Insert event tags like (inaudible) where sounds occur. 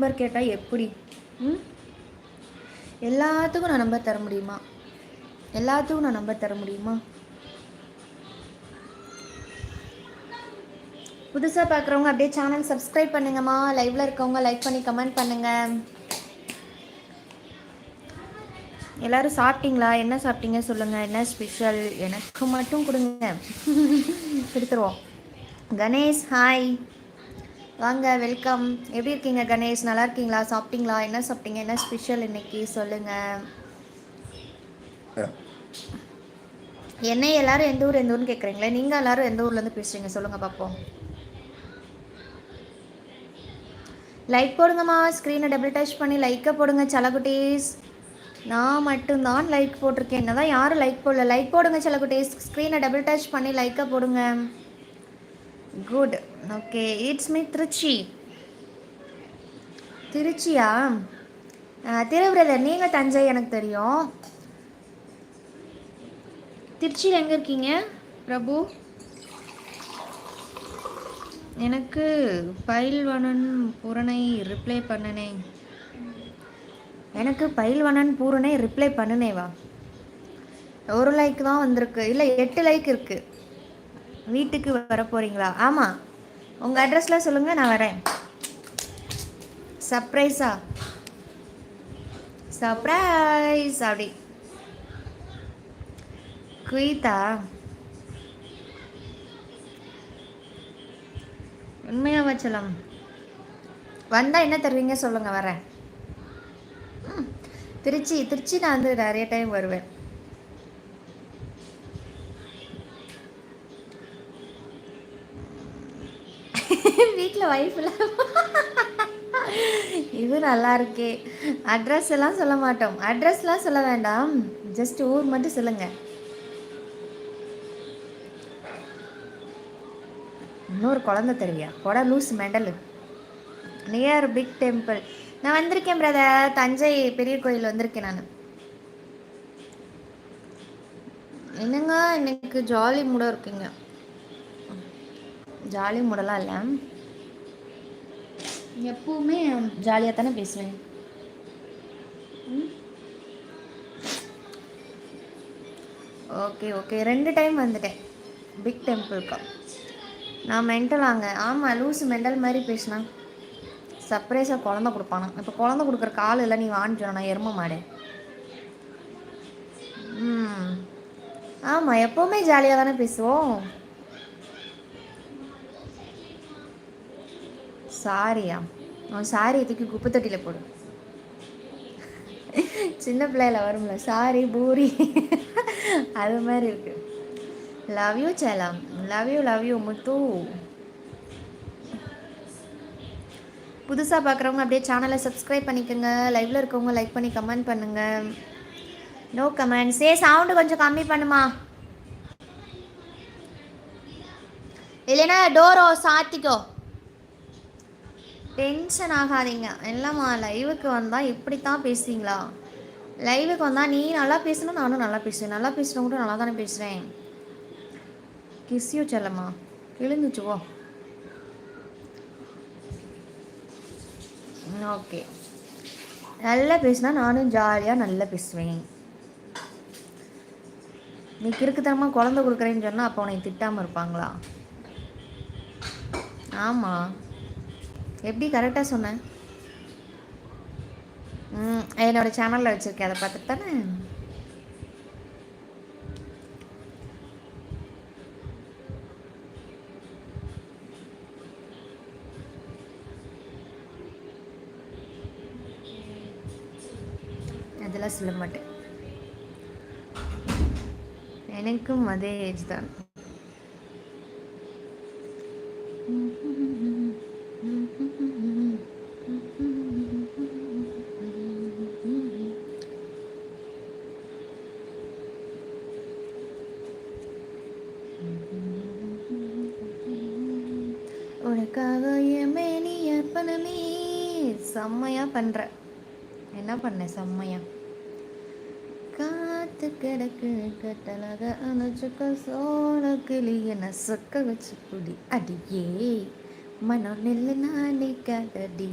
Number கேட்டால் எப்படி? ம்? எல்லாத்துக்கும் நான் நம்பர் தர முடியுமா? எல்லாத்துக்கும் நான் நம்பர் தர முடியுமா? புதுசாக பார்க்குறவங்க அப்படியே சேனல் சப்ஸ்கிரைப் பண்ணுங்கம்மா. லைவில் இருக்கவங்க லைக் பண்ணி கமெண்ட் பண்ணுங்கள் எல்லாரும் சாப்பிட்டீங்களா? என்ன சாப்பிட்டீங்க சொல்லுங்கள் என்ன ஸ்பெஷல் எனக்கு மட்டும் கொடுங்க. (laughs) கொடுத்துருவோம். கணேஷ் ஹாய் வாங்க வெல்கம் எப்படி இருக்கீங்க கணேஷ்? நல்லா இருக்கீங்களா? சாப்பிட்டீங்களா? என்ன சாப்பிட்டீங்க? என்ன ஸ்பெஷல் இன்னைக்கு? சொல்லுங்கள் என்ன எல்லாரும் எந்த ஊர் எந்த ஊர்னு கேட்குறீங்களே நீங்கள் எல்லாரும் எந்த ஊர்லேருந்து பேசுகிறீங்க சொல்லுங்கள் பார்ப்போம் லைக் போடுங்கம்மா. ஸ்க்ரீனை டபுள் டச் பண்ணி லைக்கை போடுங்க சலகுட்டீஸ். நான் மட்டும்தான் லைக் போட்டிருக்கேன். என்ன தான் யாரும் லைக் போடல. லைக் போடுங்க சலகுட்டீஸ். ஸ்க்ரீனை டபுள் டச் பண்ணி லைக்கை போடுங்க. Good okay it's me Trichy திருச்சியா திருவிரதர் நீங்கள் தஞ்சை எனக்கு தெரியும். திருச்சியில் எங்கே இருக்கீங்க பிரபு? எனக்கு பயில்வனன் பூரணை ரிப்ளை பண்ணனே. எனக்கு பயில்வனன் பூரணை ரிப்ளை பண்ணுனேவா? ஒரு லைக் தான் வந்திருக்கு. இல்லை எட்டு லைக் இருக்குது வீட்டுக்கு வர போகிறீங்களா ஆமாம் உங்கள் அட்ரஸில் சொல்லுங்கள் நான் வரேன். சர்ப்ரைஸா சர்ப்ரைஸ் அப்படி. குயித்தா உண்மையாக வச்சலாம். வந்தால் என்ன தருவீங்க சொல்லுங்கள் வரேன். திருச்சி திருச்சி நான் வந்து நிறைய டைம் வருவேன். வீட்டில் ஒய்ஃபில் இது நல்லா இருக்கே. அட்ரஸ் எல்லாம் சொல்ல மாட்டோம். அட்ரஸ்லாம் சொல்ல வேண்டாம். ஜஸ்ட் ஊர் மட்டும் சொல்லுங்கள் இன்னொரு குழந்தை தருவியா கொட loose mental. Near big temple நான் வந்திருக்கேன் பிரதர் தஞ்சை பெரிய கோயில் வந்திருக்கேன் நான். என்னங்க இன்னைக்கு ஜாலி மூட இருக்குங்க. ஜாலி மூடலாம் இல்லை? எப்பவுமே ஜாலியாக தானே பேசுவேன். Okay okay. ரெண்டு டைம் வந்துட்டேன். பிக் டெம்பிள்க்கு நான் மென்டலாங்க ஆமாம் லூஸ் மெண்டல் மாதிரி பேசினேன் சர்ப்ரைஸாக குழந்த கொடுப்பானா. இப்போ குழந்த கொடுக்குற கால் இல்லை நீ வாங்கிட்டு நான் எரும மாடு. ம். ஆமாம் எப்போவுமே ஜாலியாக தானே பேசுவோம். சாரியா. அவன் சாரியை தூக்கி குப்பை தொட்டியில் போடும் சின்ன பிள்ளையில வரும்ல சாரி பூரி. அது மாதிரி இருக்கு. Love you Salem love you love you Muthu. புதுசாக பார்க்குறவங்க அப்படியே சேனலை சப்ஸ்கிரைப் பண்ணிக்கோங்க. லைவில் இருக்கவங்க லைக் பண்ணி கமெண்ட் பண்ணுங்க. நோ கமெண்ட் சே சவுண்டு கொஞ்சம் கம்மி பண்ணுமா? இல்லைன்னா டோரோ சாத்திக்கோ. டென்ஷன் ஆகாதீங்க. இல்லைம்மா லைவுக்கு வந்தால் இப்படித்தான் பேசுவீங்களா? லைவுக்கு வந்தால் நீ நல்லா பேசணும் நானும் நல்லா பேசுவேன். நல்லா பேசுகிறவங்க கூட நல்லா தானே பேசுகிறேன் கிஸ்யூ செல்லம்மா. கிழிஞ்சிச்சுவோ ஓகே நல்லா பேசினா நானும் ஜாலியாக நல்லா பேசுவேன். நீ கிறுக்குத்தனமாக குழந்தை கொடுக்குறேன்னு சொன்னால் அப்போ உன்னை திட்டாமல் இருப்பாங்களா? ஆமாம் எப்படி கரெக்டாக சொன்னேன்? ம் என்னோட சேனலில் வச்சுருக்கேன் அதை பார்த்துட்டு தானே? அதெல்லாம் சொல்ல மாட்டேன். எனக்கும் அதே ஏஜ் தான். உனக்காக என் மேனி அர்ப்பணமே செம்மையா பண்ற. என்ன பண்ண செம்மையா? காத்து கிடக்கு கட்டலாக அணைச்சுக்க சோழ கிளிய நசுக்க வச்சு குடி. அடியே மனம் நெல்லு நானே கதடி